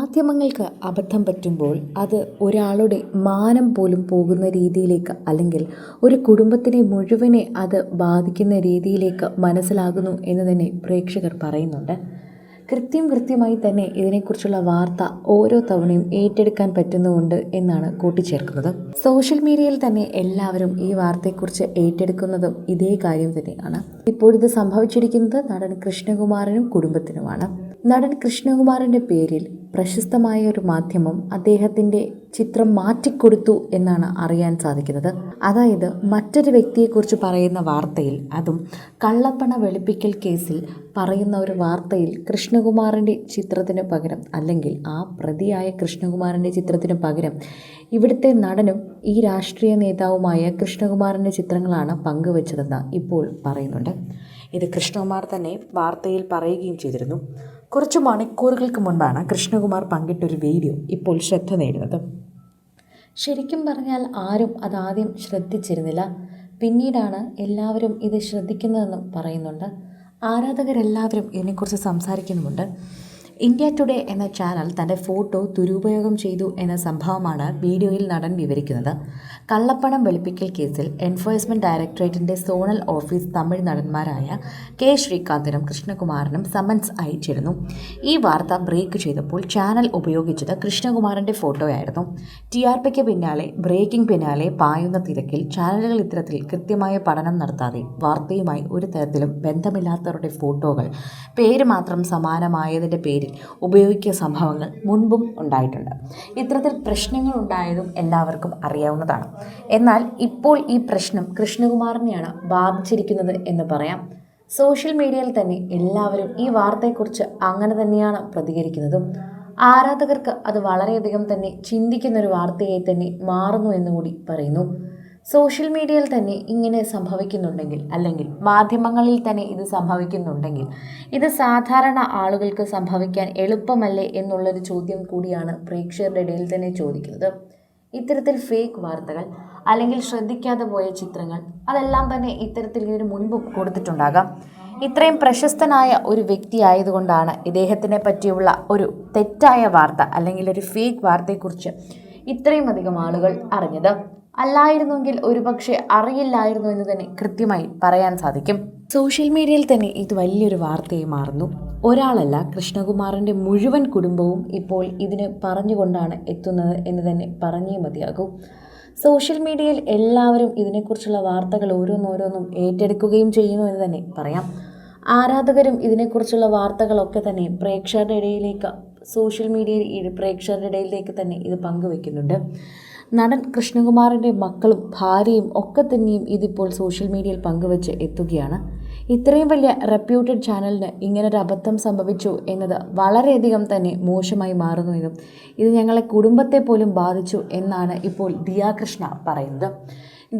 മാധ്യമങ്ങൾക്ക് അബദ്ധം പറ്റുമ്പോൾ അത് ഒരാളുടെ മാനം പോലും പോകുന്ന രീതിയിലേക്ക് അല്ലെങ്കിൽ ഒരു കുടുംബത്തിനെ മുഴുവനെ അത് ബാധിക്കുന്ന രീതിയിലേക്ക് മനസ്സിലാകുന്നു എന്ന് തന്നെ പ്രേക്ഷകർ പറയുന്നുണ്ട്. കൃത്യം കൃത്യമായി തന്നെ ഇതിനെക്കുറിച്ചുള്ള വാർത്ത ഓരോ തവണയും ഏറ്റെടുക്കാൻ പറ്റുന്നുമുണ്ട് എന്നാണ് കൂട്ടിച്ചേർക്കുന്നത്. സോഷ്യൽ മീഡിയയിൽ തന്നെ എല്ലാവരും ഈ വാർത്തയെക്കുറിച്ച് ഏറ്റെടുക്കുന്നതും ഇതേ കാര്യം തന്നെയാണ്. ഇപ്പോഴിത് സംഭവിച്ചിരിക്കുന്നത് നടൻ കൃഷ്ണകുമാറിനും കുടുംബത്തിനുമാണ്. നടൻ കൃഷ്ണകുമാറിന്റെ പേരിൽ പ്രശസ്തമായ ഒരു മാധ്യമം അദ്ദേഹത്തിന്റെ ചിത്രം മാറ്റിക്കൊടുത്തു എന്നാണ് അറിയാൻ സാധിക്കുന്നത്. അതായത് മറ്റൊരു വ്യക്തിയെക്കുറിച്ച് പറയുന്ന വാർത്തയിൽ അതും കള്ളപ്പണ വെളുപ്പിക്കൽ കേസിൽ പറയുന്ന ഒരു വാർത്തയിൽ കൃഷ്ണകുമാറിന്റെ ചിത്രത്തിന് പകരം അല്ലെങ്കിൽ ആ പ്രതിയായ കൃഷ്ണകുമാറിന്റെ ചിത്രത്തിന് പകരം ഇവിടുത്തെ നടനും ഈ രാഷ്ട്രീയ നേതാവുമായ കൃഷ്ണകുമാറിന്റെ ചിത്രങ്ങളാണ് പങ്കുവച്ചതെന്ന് ഇപ്പോൾ പറയുന്നുണ്ട്. ഇത് കൃഷ്ണകുമാർ തന്നെ വാർത്തയിൽ പറയുകയും ചെയ്തിരുന്നു. കുറച്ച് മണിക്കൂറുകൾക്ക് മുൻപാണ് കൃഷ്ണകുമാർ പങ്കിട്ടൊരു വീഡിയോ ഇപ്പോൾ ശ്രദ്ധ നേടുന്നത്. ശരിക്കും പറഞ്ഞാൽ ആരും അതാദ്യം ശ്രദ്ധിച്ചിരുന്നില്ല. പിന്നീടാണ് എല്ലാവരും ഇത് ശ്രദ്ധിക്കുന്നതെന്നും പറയുന്നുണ്ട്. ആരാധകരെല്ലാവരും ഇതിനെക്കുറിച്ച് സംസാരിക്കുന്നുമുണ്ട്. ഇന്ത്യ ടുഡേ എന്ന ചാനൽ തന്റെ ഫോട്ടോ ദുരുപയോഗം ചെയ്തു എന്ന സംഭവമാണ് വീഡിയോയിൽ നടൻ വിവരിക്കുന്നത്. കള്ളപ്പണം വെളുപ്പിക്കൽ കേസിൽ എൻഫോഴ്സ്മെന്റ് ഡയറക്ടറേറ്റിന്റെ സോണൽ ഓഫീസ് തമിഴ് നടന്മാരായ കെ ശ്രീകാന്തിനും കൃഷ്ണകുമാറിനും സമൻസ് അയച്ചിരുന്നു. ഈ വാർത്ത ബ്രേക്ക് ചെയ്തപ്പോൾ ചാനൽ ഉപയോഗിച്ചത് കൃഷ്ണകുമാറിന്റെ ഫോട്ടോയായിരുന്നു ടി ആർ പിക്ക് പിന്നാലെ ബ്രേക്കിംഗ് പിന്നാലെ പായുന്ന തിരക്കിൽ ചാനലുകൾ ഇത്തരത്തിൽ കൃത്യമായ പഠനം നടത്താതെ വാർത്തയുമായി ഒരു തരത്തിലും ബന്ധമില്ലാത്തവരുടെ ഫോട്ടോകൾ പേര് മാത്രം സമാനമായതിന്റെ പേരിൽ ഉപയോഗിക്കിയ സംഭവങ്ങൾ മുൻപും ഉണ്ടായിട്ടുണ്ട്. ഇത്തരത്തിൽ പ്രശ്നങ്ങൾ ഉണ്ടായതും എല്ലാവർക്കും അറിയാവുന്നതാണ്. എന്നാൽ ഇപ്പോൾ ഈ പ്രശ്നം കൃഷ്ണകുമാറിനെയാണ് ബാധിച്ചിരിക്കുന്നത് എന്ന് പറയാം. സോഷ്യൽ മീഡിയയിൽ തന്നെ എല്ലാവരും ഈ വാർത്തയെക്കുറിച്ച് അങ്ങനെ തന്നെയാണ് പ്രതികരിക്കുന്നതും. ആരാധകർക്ക് അത് വളരെയധികം തന്നെ ചിന്തിക്കുന്ന ഒരു വാർത്തയായി തന്നെ മാറുന്നു എന്നുകൂടി പറയുന്നു. സോഷ്യൽ മീഡിയയിൽ തന്നെ ഇങ്ങനെ സംഭവിക്കുന്നുണ്ടെങ്കിൽ അല്ലെങ്കിൽ മാധ്യമങ്ങളിൽ തന്നെ ഇത് സംഭവിക്കുന്നുണ്ടെങ്കിൽ ഇത് സാധാരണ ആളുകൾക്ക് സംഭവിക്കാൻ എളുപ്പമല്ലേ എന്നുള്ളൊരു ചോദ്യം കൂടിയാണ് പ്രേക്ഷകരുടെ ഇടയിൽ തന്നെ ചോദിക്കുന്നത്. ഇത്തരത്തിൽ ഫേക്ക് വാർത്തകൾ അല്ലെങ്കിൽ ശ്രദ്ധിക്കാതെ പോയ ചിത്രങ്ങൾ അതെല്ലാം തന്നെ ഇത്തരത്തിൽ ഇതിന് മുൻപ് കൊടുത്തിട്ടുണ്ടാകാം. ഇത്രയും പ്രശസ്തനായ ഒരു വ്യക്തി ആയതുകൊണ്ടാണ് ഇദ്ദേഹത്തിനെ പറ്റിയുള്ള ഒരു തെറ്റായ വാർത്ത അല്ലെങ്കിൽ ഒരു ഫേക്ക് വാർത്തയെക്കുറിച്ച് ഇത്രയും അധികം ആളുകൾ അറിഞ്ഞത്. അല്ലായിരുന്നെങ്കിൽ ഒരുപക്ഷെ അറിയില്ലായിരുന്നു എന്ന് തന്നെ കൃത്യമായി പറയാൻ സാധിക്കും. സോഷ്യൽ മീഡിയയിൽ തന്നെ ഇത് വലിയൊരു വാർത്തയായി മാറുന്നു. ഒരാളല്ല കൃഷ്ണകുമാറിന്റെ മുഴുവൻ കുടുംബവും ഇപ്പോൾ ഇതിന് പറഞ്ഞുകൊണ്ടാണ് എത്തുന്നത് എന്ന് തന്നെ പറഞ്ഞേ മതിയാകൂ. സോഷ്യൽ മീഡിയയിൽ എല്ലാവരും ഇതിനെക്കുറിച്ചുള്ള വാർത്തകൾ ഓരോന്നോരോന്നും ഏറ്റെടുക്കുകയും ചെയ്യുന്നു എന്ന് തന്നെ പറയാം. ആരാധകരും ഇതിനെക്കുറിച്ചുള്ള വാർത്തകളൊക്കെ തന്നെ പ്രേക്ഷകരുടെ ഇടയിലേക്ക് സോഷ്യൽ മീഡിയയിൽ പ്രേക്ഷകരുടെ ഇടയിലേക്ക് തന്നെ ഇത് പങ്കുവെക്കുന്നുണ്ട്. നടൻ കൃഷ്ണകുമാറിന്റെ മക്കളും ഭാര്യയും ഒക്കെ തന്നെയും ഇതിപ്പോൾ സോഷ്യൽ മീഡിയയിൽ പങ്കുവച്ച് എത്തുകയാണ്. ഇത്രയും വലിയ റെപ്യൂട്ടഡ് ചാനലിന് ഇങ്ങനൊരു അബദ്ധം സംഭവിച്ചു എന്നത് വളരെയധികം തന്നെ മോശമായി മാറുന്നു എന്നും ഇത് ഞങ്ങളെ കുടുംബത്തെ പോലും ബാധിച്ചു എന്നാണ് ഇപ്പോൾ ദിയ കൃഷ്ണ പറയുന്നത്.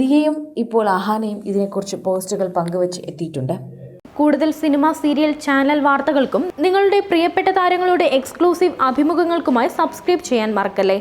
ദിയയും ഇപ്പോൾ അഹാനയും ഇതിനെക്കുറിച്ച് പോസ്റ്റുകൾ പങ്കുവച്ച് എത്തിയിട്ടുണ്ട്. കൂടുതൽ സിനിമ സീരിയൽ ചാനൽ വാർത്തകൾക്കും നിങ്ങളുടെ പ്രിയപ്പെട്ട താരങ്ങളുടെ എക്സ്ക്ലൂസീവ് അഭിമുഖങ്ങൾക്കുമായി സബ്സ്ക്രൈബ് ചെയ്യാൻ മറക്കല്ലേ?